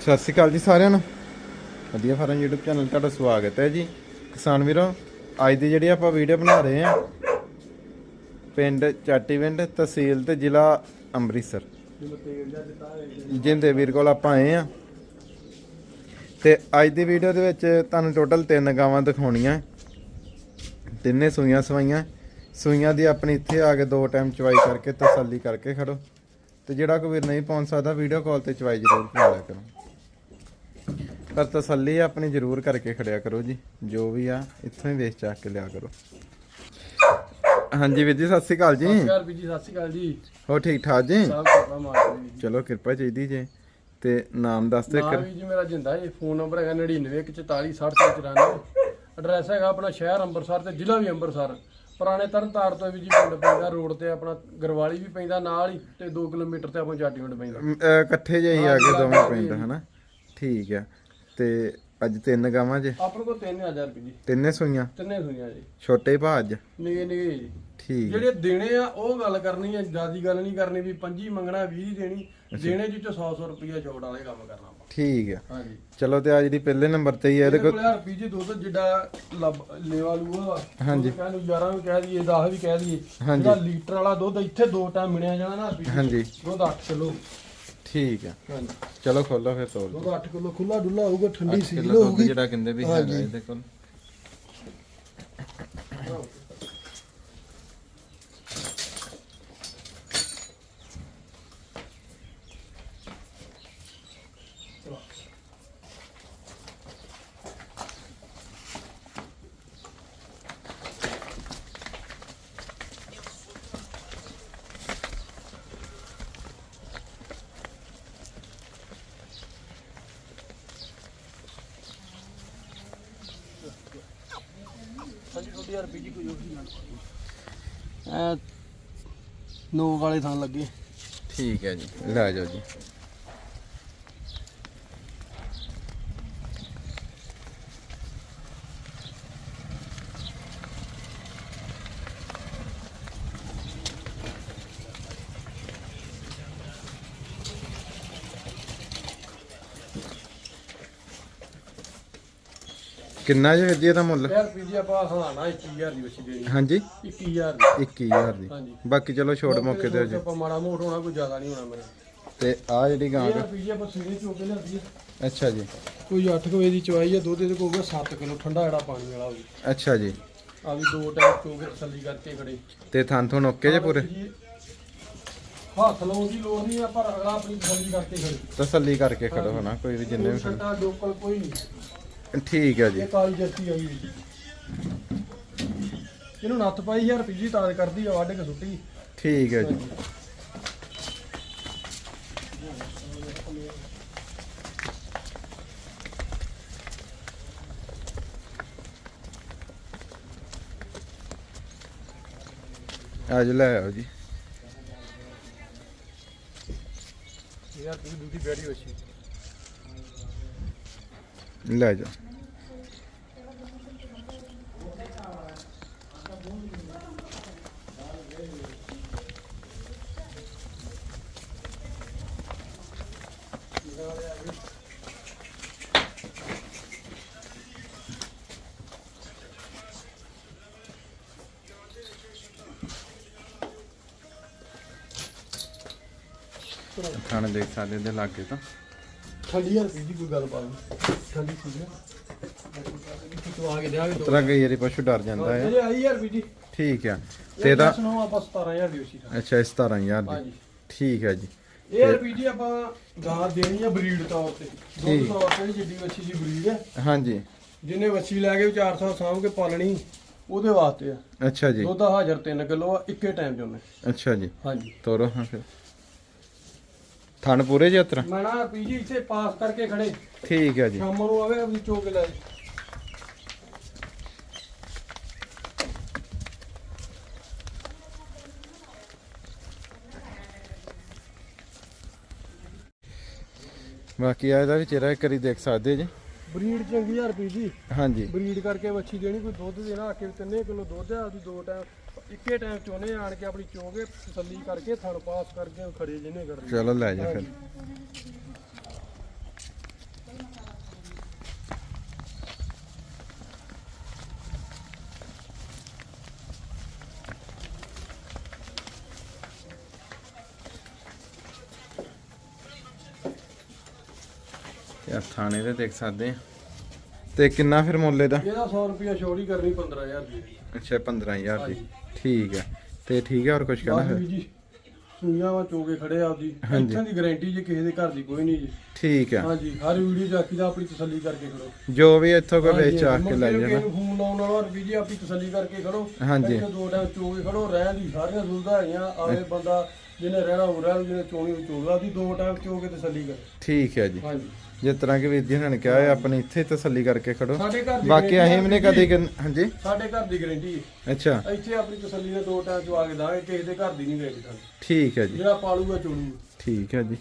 ਸਤਿ ਸ਼੍ਰੀ ਅਕਾਲ ਜੀ ਸਾਰਿਆਂ ਨੂੰ। ਵਧੀਆ ਫਾਰਮ YouTube ਚੈਨਲ ਤੁਹਾਡਾ ਸਵਾਗਤ ਹੈ ਜੀ। ਕਿਸਾਨ ਵੀਰੋ, ਅੱਜ ਦੀ ਜਿਹੜੀ ਆਪਾਂ ਵੀਡੀਓ ਬਣਾ ਰਹੇ ਹਾਂ, ਪਿੰਡ ਚਾਟੀਵਿੰਡ ਤਹਿਸੀਲ ਤੇ ਜ਼ਿਲ੍ਹਾ ਅੰਮ੍ਰਿਤਸਰ। ਜਿੰਦੇ ਵੀਰ ਕੋਲ ਆਪਾਂ ਆਏ ਆ ਤੇ ਅੱਜ ਦੀ ਵੀਡੀਓ ਦੇ ਵਿੱਚ ਤੁਹਾਨੂੰ ਟੋਟਲ ਤਿੰਨ ਗਾਵਾਂ ਦਿਖਾਉਣੀਆਂ। ਤਿੰਨੇ ਸੂਈਆਂ ਸਵਾਈਆਂ। ਸੂਈਆਂ ਦੀ ਆਪਣੀ ਇੱਥੇ ਆ ਕੇ ਦੋ ਟਾਈਮ ਚਵਾਈ ਕਰਕੇ, ਤਸੱਲੀ ਕਰਕੇ ਖੜੋ। ਤੇ ਜਿਹੜਾ ਕੋਈ ਵੀਰ ਨਹੀਂ ਪਹੁੰਚ ਸਕਦਾ ਵੀਡੀਓ ਕਾਲ ਤੇ ਚਵਾਈ ਜ਼ਰੂਰ ਕਰਾ ਲਿਆ ਕਰੋ। ਪਰ ਤਸੱਲੀ ਆਪਣੀ ਜ਼ਰੂਰ ਕਰਕੇ ਖੜਿਆ ਕਰੋ ਜੀ ਜੋ ਵੀ ਆ ਇੱਥੋਂ ਹੀ ਵੇਚ ਚੱਕ ਕੇ ਲਿਆ ਕਰੋ। ਹਾਂਜੀ ਵੀਰ ਜੀ ਸਤਿ ਸ਼੍ਰੀ ਅਕਾਲ ਜੀ। ਨਮਸਕਾਰ ਵੀ ਜੀ ਸਤਿ ਸ਼੍ਰੀ ਅਕਾਲ ਜੀ। ਹੋ ਠੀਕ ਠਾਕ ਜੀ? ਸਭ ਕਿਰਪਾ ਮਾਰਦੇ ਜੀ। ਚਲੋ ਕਿਰਪਾ ਚਾਹੀਦੀ ਜੇ ਤੇ ਨਾਮ ਦੱਸ ਨਾਮ ਕਰ ਜੀ ਮੇਰਾ ਜਿੰਦਾ ਜੀ ਫੋਨ ਨੰਬਰ ਹੈਗਾ 9914466094 ਐਡਰੈਸ ਹੈਗਾ ਆਪਣਾ ਸ਼ਹਿਰ ਅੰਮ੍ਰਿਤਸਰ ਤੇ ਜ਼ਿਲ੍ਹਾ ਵੀ ਅੰਮ੍ਰਿਤਸਰ। ਪੁਰਾਣੇ ਤਰਨਤਾਰ ਤੋਂ ਵੀ ਜੀ ਪਿੰਡ ਪੈਂਦਾ ਰੋਡ ਤੇ ਆਪਣਾ ਗਰਵਾਲੀ ਵੀ ਪੈਂਦਾ ਨਾਲ ਹੀ ਤੇ 2 ਕਿਲੋਮੀਟਰ ਤੇ ਆਪਣਾ ਜਾਟੀ ਪਿੰਡ ਪੈਂਦਾ। ਇਕੱਠੇ ਜਿਹੇ ਹੀ ਆ ਕੇ ਦੋਵੇਂ ਪਿੰਡ ਹਨਾ? ਠੀਕ ਆ। ਤੇ ਅੱਜ ਤਿੰਨ ਗਾਵਾਂ ਜੇ? ਆਪਣੇ ਕੋਲ 3000 ਰੁਪਏ ਜੀ। ਤਿੰਨੇ ਸੂਈਆਂ? ਤਿੰਨੇ ਸੁਣੀਆਂ ਜੀ। ਛੋਟੇ ਭਾ ਅੱਜ? ਨਿਗੇ ਨਿਗੇ ਜੀ। ਠੀਕ। ਜਿਹੜੇ ਦੇਣੇ ਆ ਉਹ ਗੱਲ ਕਰਨੀ ਹੈ ਜਿਆਦੀ ਗੱਲ ਨਹੀਂ ਕਰਨੀ ਵੀ 25 ਮੰਗਣਾ 20 ਦੇਣੀ। ਦੇਣੇ ਜੀ ਚ 100 100 ਰੁਪਿਆ ਛੋੜ ਵਾਲੇ ਕੰਮ ਕਰਨਾ ਆਪਾਂ। ਠੀਕ ਆ। ਹਾਂਜੀ। ਚਲੋ ਤੇ ਆ ਜਿਹੜੀ ਪਹਿਲੇ ਨੰਬਰ ਤੇ ਹੀ ਆ ਇਹਦੇ ਕੋਲ ਕੋਲ ਯਾਰ ਪੀਜੀ ਦੁੱਧ ਜਿੱਡਾ ਲੇਵਾ ਲੂਆ ਹਾਂਜੀ। ਕਹਿ ਨੂੰ 11 ਵੀ ਕਹਿ ਦਈਏ 10 ਵੀ ਕਹਿ ਦਈਏ। ਜਿਹੜਾ ਲੀਟਰ ਵਾਲਾ ਦੁੱਧ ਇੱਥੇ ਦੋ ਟਾਈਮ ਮਿਲਿਆ ਜਾਣਾ ਨਾ ਹਾਂਜੀ। ਦੁੱਧ 8 ਕਿਲੋ। ਠੀਕ ਹਾਂਜੀ। ਚਲੋ ਖੋਲੋ ਫਿਰ ਤੋਲ ਦੁੱਧ 8 ਕਿਲੋ ਖੁੱਲਾ ਡੁੱਲਾ ਹੋਊਗਾ ਠੰਡੀ ਸੀਲ ਕਿਲੋ ਦੁੱਧ ਹੋਊਗੀ। ਜਿਹੜਾ ਕਹਿੰਦੇ ਵੀ ਹੈਗਾ ਹਾਂਜੀ। ਇਹਦੇ ਕੋਲ। ਕੋਈ ਨੋ ਵਾਲੇ ਥਾਂ ਲੱਗੇ। ਠੀਕ ਹੈ ਜੀ ਲੈ ਜਾਓ ਜੀ। ਕਿੰਨਾ ਜੇ ਜੀ ਇਹਦਾ ਮੁੱਲ? ਯਾਰ ਪੀਜੀ ਆਪਾਂ ਹਲਾਣਾ 21000 ਦੀ ਬੱਚੀ ਦੇਣੀ। ਹਾਂਜੀ। 21000 ਦੀ। 21000 ਦੀ। ਹਾਂਜੀ। ਬਾਕੀ ਚਲੋ ਛੋਟ ਮੌਕੇ ਤੇ ਹੋ ਜੀ। ਆਪਾਂ ਮਾੜਾ ਮੋਟ ਹੋਣਾ ਕੋਈ ਜ਼ਿਆਦਾ ਨਹੀਂ ਹੋਣਾ ਮੇਰੇ। ਤੇ ਆ ਜਿਹੜੀ ਗਾਂ ਯਾਰ ਪੀਜੀ ਆਪਾਂ ਸਵੇਰੇ ਚੋਕੇ ਲਿਆਦੀ ਅੱਛਾ ਜੀ। ਕੋਈ 8 ਵਜੇ ਦੀ ਚਵਾਈ ਹੈ ਦੁੱਧ ਇਹਦੇ ਕੋਲ ਹੋਊਗਾ 7 ਕਿਲੋ ਠੰਡਾ ਜਿਹੜਾ ਪਾਣੀ ਵਾਲਾ ਹੋਊ। ਅੱਛਾ ਜੀ। ਆ ਵੀ ਦੋ ਟਾਈਮ ਚੋਕੇ ਤਸੱਲੀ ਕਰਕੇ ਖੜੇ। ਤੇ ਥਾਂ ਥੋਂ ਓਕੇ ਜੇ ਪੂਰੇ? ਹੱਥ ਲਾਉਣ ਦੀ ਲੋੜ ਨਹੀਂ ਆ ਪਰ ਅਗਲਾ ਆਪਣੀ ਤਸੱਲੀ ਕਰਕੇ ਖੜੇ। ਤਸੱਲੀ ਕਰਕੇ ਖੜੋ ਹਨਾ ਕੋਈ ਵੀ ਜਿੰਨੇ ਵੀ ਛੱਟਾ ਲੋਕਲ ਕੋਈ ਨਹੀਂ। ਖੜੋ। ਠੀਕ ਹੈ ਜੀ। ਇਹ ਕਾਲੀ ਜਰਸੀ ਆਈ ਹੋਈ ਇਹਨੂੰ ਨੱਥ ਪਾਈ ਯਾਰ ਪੀਜੀ ਤਾਜ ਕਰਦੀ ਆ ਵੱਢ ਕੇ ਸੁੱਟੀ। ਠੀਕ ਹੈ ਜੀ। ਅੱਜ ਲੈ ਆਓ ਜੀ। ਯਾਰ ਪੀਜੀ ਡਿਊਟੀ ਬੈਠੀ ਹੋਈ ਸੀ। ਲੈ ਜਾਓ ਖਾਣੇ ਦੇਖ ਸਕਦੇ ਦੇ ਲਾਗੇ ਤਾਂ। ਠੰਡੀ ਯਾਰ ਪੀਜੀ ਕੋਈ ਗੱਲ ਪਾ ਠੰਡੀ ਤੂੰ ਆ ਕੇ ਦੇ। ਕਈ ਪਸ਼ੂ ਡਰ ਜਾਂਦਾ ਹੈ। ਆਈ ਯਾਰ ਪੀਜੀ ਠੀਕ ਆ। ਤੇ ਇਹਦਾ ਸੁਣੋ ਆਪਾਂ 17000 ਦੀ ਹੋਈ ਸੀ ਅੱਛਾ 17000 ਦੀ। ਹਾਂਜੀ। ਠੀਕ ਹੈ ਜੀ। ਇਹ ਯਾਰ ਪੀਜੀ ਆਪਾਂ ਗਾਂ ਦੇਣੀ ਆ ਬਰੀਡ ਤੌਰ ਤੇ ਦੁੱਧ ਠੀਕ। ਤੌਰ ਤੇ ਜਿੱਡੀ ਵੱਛੀ ਦੀ ਬਰੀਡ ਹੈ ਹਾਂਜੀ। ਜਿਹਨੇ ਵੱਛੀ ਲੈ ਕੇ 400 ਸਾਂਭ ਕੇ ਪਾਲਣੀ ਉਹਦੇ ਵਾਸਤੇ ਆ। ਅੱਛਾ ਜੀ। ਦੁੱਧ ਹਾਜ਼ਰ 3 ਕਿਲੋ ਆ ਇੱਕੇ ਟਾਈਮ ਚ ਉਹਨੇ। ਅੱਛਾ ਜੀ। ਹਾਂਜੀ। ਤੋਰੋ ਹਾਂ ਫਿਰ। ਥਣ ਪੂਰੇ ਜੀ ਉਤਰਾ? ਮੈਂ ਨਾ ਪੀਜੀ ਇੱਥੇ ਪਾਸ ਕਰਕੇ ਖੜੇ। ਠੀਕ ਹੈ ਜੀ। ਸ਼ਾਮ ਨੂੰ ਆਵੇ ਆਪਣੀ ਚੋਕ ਲੈ ਬਾਕੀ ਆ ਇਹਦਾ ਵੀ ਚਿਹਰਾ ਇੱਕ ਵਾਰੀ ਦੇਖ ਸਕਦੇ ਜੀ। ਬਰੀਡ ਚੰਗੀ ਯਾਰ ਪੀਜੀ ਹਾਂਜੀ। ਬਰੀਡ ਕਰਕੇ ਵੱਛੀ ਦੇਣੀ ਕੋਈ ਦੁੱਧ ਦੇਣਾ ਆ ਕੇ 3 ਕਿਲੋ ਦੁੱਧ ਆ ਉਹਦੀ ਦੋ ਟਾਈਮ ਇੱਕੇ ਟਾਈਮ ਚੋਨੇ ਆਣ ਕੇ ਆਪਣੀ ਚੋਗੇ ਤਸੱਲੀ ਕਰਕੇ ਥਣ ਪਾਸ ਕਰਕੇ ਖੜੇ ਜਿਹਨੇ ਕਰਨੀ ਚਲੋ ਲੈ ਜਾ ਫਿਰ। ਤੇ ਆ ਥਾਣੇ ਦੇ ਦੇਖ ਸਕਦੇ ਆ। ਤੇ ਕਿੰਨਾ ਫਿਰ ਮੁੱਲ ਇਹਦਾ? ਇਹਦਾ 100 ਰੁਪਿਆ ਛੋੜ ਹੀ ਕਰਨੀ 15000 ਦੀ। ਅੱਛਾ 15000 ਦੀ। ਠੀਕ ਹੈ ਤੇ ਠੀਕ ਹੈ ਹੋਰ ਕੁਝ ਕਹਿਣਾ ਬਸ ਫਿਰ? ਵੀ ਜੀ ਸੂਈਆਂ ਵਾ ਚੋਗੇ ਖੜੇ ਆਪਦੀ। ਇੱਥੋਂ ਦੀ ਗਾਰੰਟੀ ਜੇ ਕਿਸੇ ਦੇ ਘਰ ਦੀ ਕੋਈ ਨਹੀਂ ਜੀ। ਠੀਕ ਹੈ ਹਾਂਜੀ ਹਰ ਵੀਡੀਓ ਜਾਕੀ ਦਾ ਆਪਣੀ ਤਸੱਲੀ ਕਰਕੇ ਖੜੋ। ਜੋ ਵੀ ਇੱਥੋਂ ਹਾਂਜੀ, ਵੇਚ ਆ ਕੇ ਲੈ ਜਾਣਾ। ਫੋਨ ਲਾਉਣ ਵਾਲਾ ਵੀ ਜੀ ਆਪਣੀ ਤਸੱਲੀ ਕਰਕੇ ਖੜੋ। ਹਾਂਜੀ। ਇੱਥੇ ਦੋ ਟਾਈਮ ਚੋਗੇ ਖੜੋ ਰਹਿਣ ਦੀ ਸਾਰੀਆਂ ਸੁਵਿਧਾ ਹੈਗੀਆਂ ਆਵੇ ਬੰਦਾ ਜਿਹਨੇ ਰਹਿਣਾ ਹੋ ਰਹਿਣ ਜਿਹਨੇ ਚੋਣੀ ਹੋ ਚੋਗਾ ਦੀ ਦੋ ਟਾਈਮ ਚੋਗੇ ਤਸੱਲੀ ਕਰ ਠੀਕ ਹੈ ਜੀ। ਹਾਂਜੀ। ਜਿਸ ਤਰ੍ਹਾਂ ਕਿ ਵੀਰ ਜੀ ਨੇ ਕਿਹਾ ਹੈ ਆਪਣੀ ਇੱਥੇ ਤਸੱਲੀ ਕਰਕੇ ਖੜੋ। ਸਾਡੇ ਘਰ ਦੀ ਬਾਕੀ guarantee ਅਸੀਂ ਵੀ ਨੇ ਕਦੇ ਕਿ- ਹਾਂਜੀ? ਸਾਡੇ ਘਰ ਦੀ ਗਾਰੰਟੀ ਹੈ। ਅੱਛਾ। ਇੱਥੇ ਆਪਣੀ ਤਸੱਲੀ ਨਾਲ ਦੋ ਟਾਈਮ ਚਵਾ ਕੇ ਦਾਂਗੇ ਕਿਸੇ ਦੇ ਘਰ ਦੀ ਨਹੀਂ ਸਾਡੀ ਠੀਕ ਹੈ ਜੀ। ਜਿਹੜਾ ਪਾਲੂਗਾ ਚੋਣੂਗਾ ਠੀਕ ਹੈ ਜੀ।